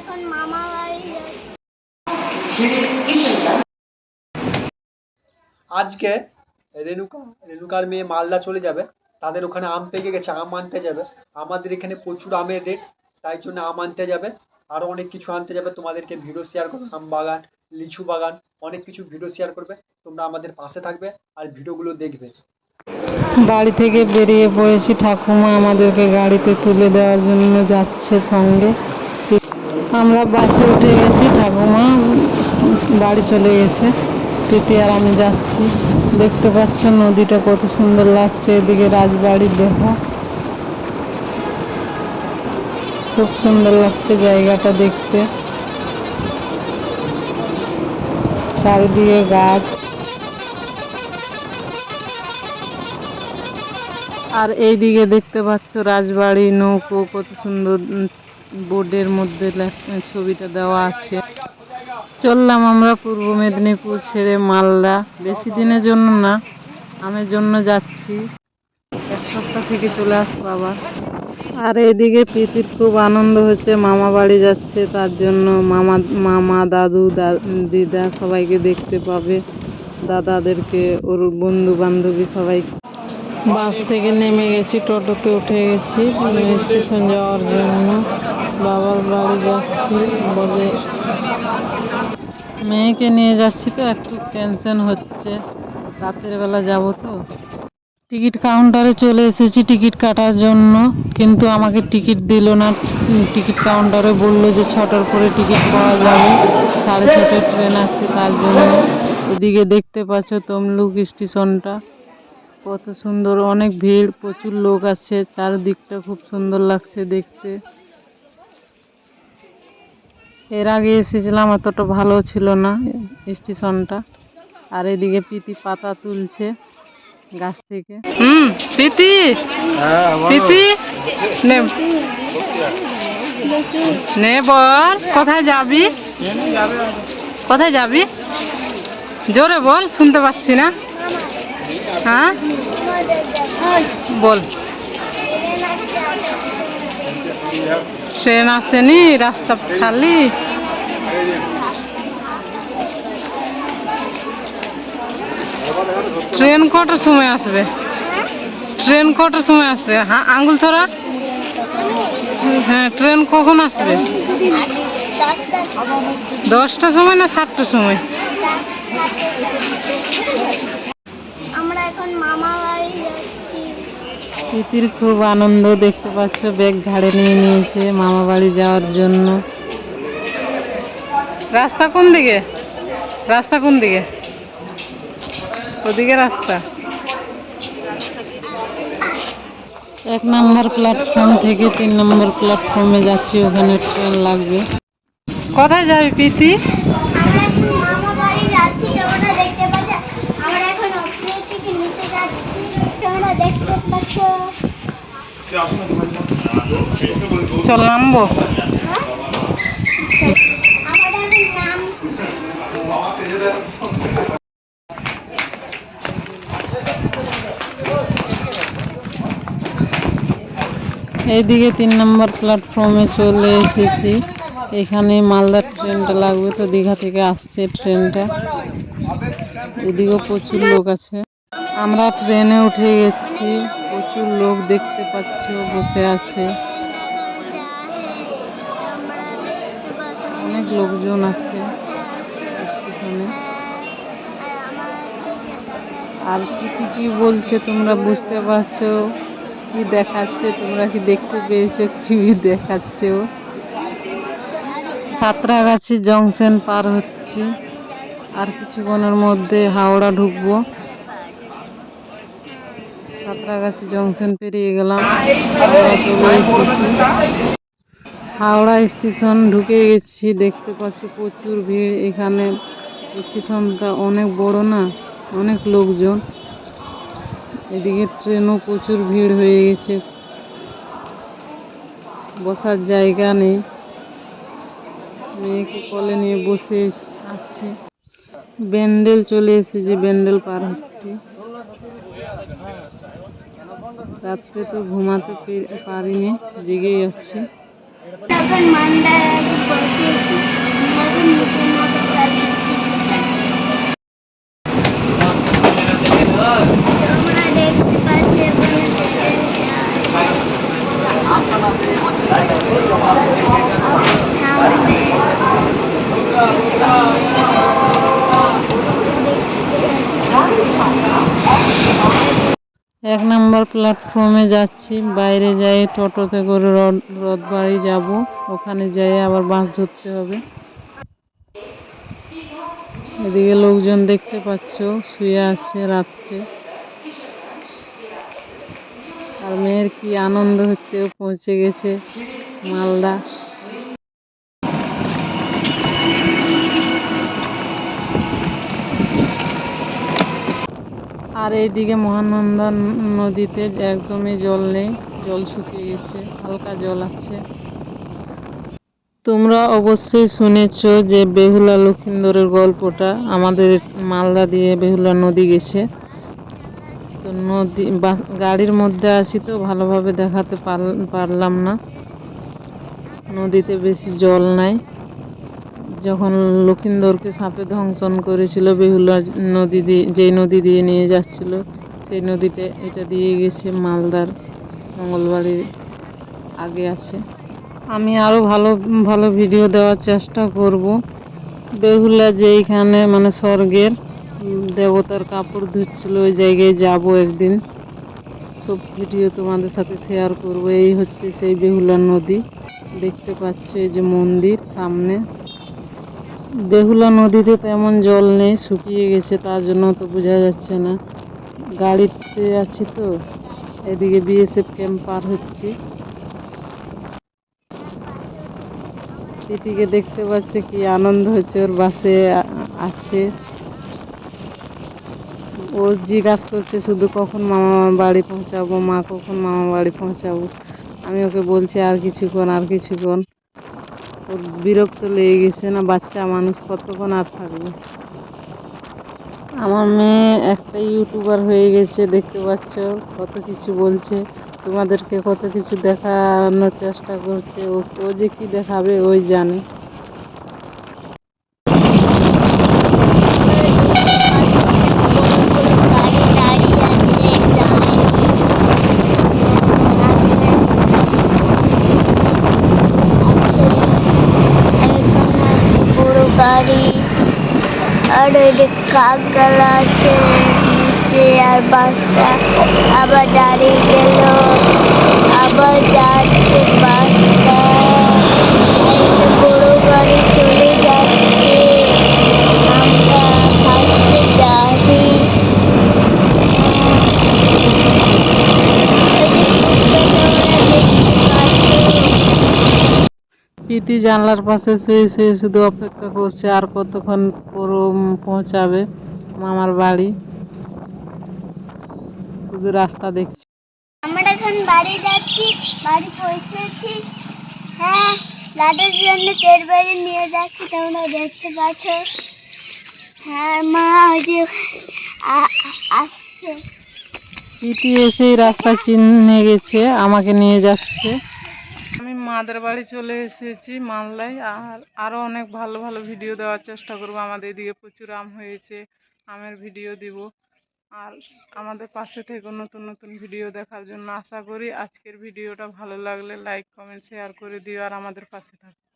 এখন মামা বাড়ি আজকে রেণুকা রেণুকার মেয়ে মালদা চলে যাবে। তাদের ওখানে আম পেকে গেছে আম আনতে যাবে। আমাদের এখানে প্রচুর আমের রেট তাই জন্য আম আনতে যাবে। আরও অনেক কিছু আনতে যাবে। তোমাদেরকে ভিডিও শেয়ার করবে। আম বাগান লিচু বাগান অনেক কিছু ভিডিও শেয়ার করবে। তোমরা আমাদের পাশে থাকবে আর ভিডিওগুলো দেখবে। বাড়ি থেকে বেরিয়ে পড়েছি ঠাকুমা আমাদেরকে গাড়িতে তুলে দেওয়ার জন্য যাচ্ছে সঙ্গে। আমরা বাসে উঠে গেছি, ঠাকুমা বাড়ি চলে গেছে। প্রীতি আর আমি যাচ্ছি। দেখতে পাচ্ছ নদীটা কত সুন্দর লাগছে, এদিকে রাজবাড়ির দেখা। খুব সুন্দর লাগছে জায়গাটা দেখতে। চারিদিকে গাছ। আর এইদিকে দেখতে পাচ্ছ রাজবাড়ি, নৌকো, কত সুন্দর। বোর্ডের মধ্যে ছবিটা দেওয়া আছে। চললাম আমরা পূর্ব মেদিনীপুর ছেড়ে মালদা। বেশি দিনের জন্য না, আমের জন্য যাচ্ছি। এক সপ্তাহ থেকে চলে আসব আবার। আর এদিকে প্রীতির খুব আনন্দ হচ্ছে, মামা বাড়ি যাচ্ছে, তার জন্য মামা মামা, দাদু দিদা সবাইকে দেখতে পাবে। দাদাদেরকে, ওর বন্ধু বান্ধবী সবাই বাস থেকে নেমে গেছি, টোটোতে উঠে গেছি স্টেশন যাওয়ার জন্য। বাবার বাড়ি যাচ্ছি, বলে মেয়েকে নিয়ে যাচ্ছি তো, একটু টেনশন হচ্ছে। রাতের বেলা যাব তো। টিকিট কাউন্টারে চলে এসেছি টিকিট কাটার জন্য, কিন্তু আমাকে টিকিট দিল না। টিকিট কাউন্টারে বলল যে ছটার পরে টিকিট পাওয়া যাবে। সাড়ে ছটায় ট্রেন আছে, তার জন্য। এদিকে দেখতে পাচ্ছ তমলুক স্টেশনটা। কত সুন্দর অনেক ভিড় প্রচুর লোক আছে চারদিকটা খুব সুন্দর লাগছে দেখতে। এর আগে এসেছিলাম অতটা ভালো ছিল না স্টেশনটা। আর এদিকে পিতি পাতা তুলছে গাছ থেকে। হুম পিতি পিতি নে। নে বল কোথায় যাবি। কোথায় যাবি? জোরে বল শুনতে পাচ্ছি না। হ্যাঁ? বল। ট্রেন আসেনি, রাস্তা খালি। ট্রেন কটার সময় আসবে? ট্রেন কটার সময় আসবে? হ্যাঁ আঙ্গুল ছড়া হ্যাঁ ট্রেন কখন আসবে? দশটার সময় না সাতটার সময়? এখন মামা বাড়ি যাচ্ছি। খুব আনন্দ দেখতে পাচ্ছ, ব্যাগ ঘাড়ে নিয়ে নিয়েছে মামা বাড়ি যাওয়ার জন্য। রাস্তা কোন দিকে? রাস্তা কোন দিকে? ওদিকে রাস্তা। এক নম্বর প্ল্যাটফর্ম থেকে তিন নম্বর প্ল্যাটফর্মে যাচ্ছি, ওখানে ট্রেন লাগবে। কোথায় যাবি প্রীতি মামা বাড়ি যাচ্ছি তোমরা দেখতে পাচ্ছ আমরা এখন অফিস পাচ্ছ। চল নামবো। এইদিকে তিন নম্বর প্ল্যাটফর্মে চলে এসেছি। এখানে মালদার ট্রেনটা লাগবে, তো দীঘা থেকে আসছে ট্রেনটা। এদিকেও প্রচুর লোক আছে। আমরা ট্রেনে উঠে গেছি। প্রচুর লোক দেখতে পাচ্ছ বসে আছে। অনেক লোকজন আছে স্টেশনে। আর কি কি কি বলছে তোমরা বুঝতে পারছ? কি দেখাচ্ছে? তোমরা কি দেখতে পেয়েছ? কি দেখাচ্ছে সাঁতরাগাছি জংশন পার হচ্ছি। আর কিছুক্ষণের মধ্যে হাওড়া ঢুকবো। সাঁতরাগাছি জংশন পেরিয়ে গেলাম। হাওড়া হাওড়া স্টেশন ঢুকে গেছি। দেখতে পাচ্ছ প্রচুর ভিড়। এখানে স্টেশনটা অনেক বড় না, অনেক লোকজন। এদিকে ট্রেনও প্রচুর ভিড় হয়ে গেছে। বসার জায়গা নেই। মেয়েকে কলে নিয়ে বসে আছি। ব্যান্ডেল চলে এসেছে, ব্যান্ডেল পার হচ্ছি। রাত্রে তো ঘুমাতে পারিনি জেগেই আছি। এক নাম্বার প্ল্যাটফর্মে যাচ্ছি। বাইরে যাই, টোটোতে করে রথ রথবাড়ি যাব। ওখানে যাই আবার বাস ধরতে হবে। এদিকে লোকজন দেখতে পাচ্ছ, শুয়ে আছে রাত্রে। আর মেয়ের কি আনন্দ হচ্ছে? পৌঁছে গেছে মালদা। আর এইদিকে মহানন্দা নদীতে একদমই জল নেই, জল শুকিয়ে গেছে, হালকা জল আছে। তোমরা অবশ্যই শুনেছ যে বেহুলা লক্ষিন্দরের গল্পটা, আমাদের মালদা দিয়ে বেহুলা নদী গেছে। তো নদী গাড়ির মধ্যে আসি তো, ভালোভাবে দেখাতে পার- পারলাম না। নদীতে বেশি জল নাই। যখন লক্ষিন্দরকে সাপে ধ্বংসন করেছিল, বেহুলা নদী দিয়ে, যেই নদী দিয়ে নিয়ে যাচ্ছিল, সেই নদীতে এটা দিয়ে গেছে মালদার মঙ্গলবাড়ির আগে আছে। আমি আরও ভালো ভালো ভিডিও দেওয়ার চেষ্টা করব। বেহুলা যেইখানে মানে স্বর্গের দেবতার কাপড় ধুচ্ছিল, ওই জায়গায় যাব একদিন। সব ভিডিও তোমাদের সাথে শেয়ার করব। এই হচ্ছে সেই বেহুলা নদী। দেখতে পাচ্ছ এই যে মন্দির সামনে। বেহুলা নদীতে তেমন জল নেই, শুকিয়ে গেছে, তার জন্য তো বোঝা যাচ্ছে না। গাড়িতে আছি তো, এদিকে বিএসএফ ক্যাম্প পার হচ্ছে। তিতিকে দেখতে পাচ্ছে, কি আনন্দ হচ্ছে, ওর বাসে আছে। ও জিজ্ঞাসা করছে, শুধু কখন মামা বাড়ি পৌঁছাবো? মা কখন মামা বাড়ি পৌঁছাবো? আমি ওকে বলছি, আর কিছুক্ষণ আর কিছুক্ষণ। বিরক্ত লেগে গেছে না, বাচ্চা মানুষ কতক্ষণ আর থাকবে? আমার মেয়ে একটা ইউটিউবার হয়ে গেছে, দেখতে পাচ্ছ? কত কিছু বলছে। তোমাদেরকে কত কিছু দেখানোর চেষ্টা করছে। ও ও যে কি দেখাবে, ওই জানে গাড়ি দাঁড়িয়ে আছে বড় গাড়ি আর ওইদিকে কাকগালা আছে নিচে আর বাসটা আবার দাঁড়িয়ে গেল। আবার যাচ্ছে বাসটা আর একটা বড় গাড়ি চলে যাচ্ছে আমরা ফার্স্টে যাচ্ছি প্রীতি জানলার পাশে শুয়ে শুয়ে শুধু অপেক্ষা করছে আর কতক্ষণ পুরো পৌঁছাবে মামার বাড়ি। শুধু রাস্তা দেখছি। আমরা এখন বাড়ি যাচ্ছি বাড়ি পৌঁছেছি। হ্যাঁ দাদার জন্য তেল বাড়ি নিয়ে যাচ্ছি তোমরা দেখতে পাচ্ছ। হ্যাঁ মা ওই যে আসছে। প্রীতি এসেই রাস্তা চিনে গেছে আমাকে নিয়ে যাচ্ছে। মাদের বাড়ি চলে এসেছি মালদায় আর আরও অনেক ভালো ভালো ভিডিও দেওয়ার চেষ্টা করব। আমাদের এদিকে প্রচুর আম হয়েছে, আমের ভিডিও দিব। আর আমাদের পাশে থেকে নতুন নতুন ভিডিও দেখার জন্য আশা করি আজকের ভিডিওটা ভালো লাগলে লাইক কমেন্ট শেয়ার করে দিও, আর আমাদের পাশে থাকো।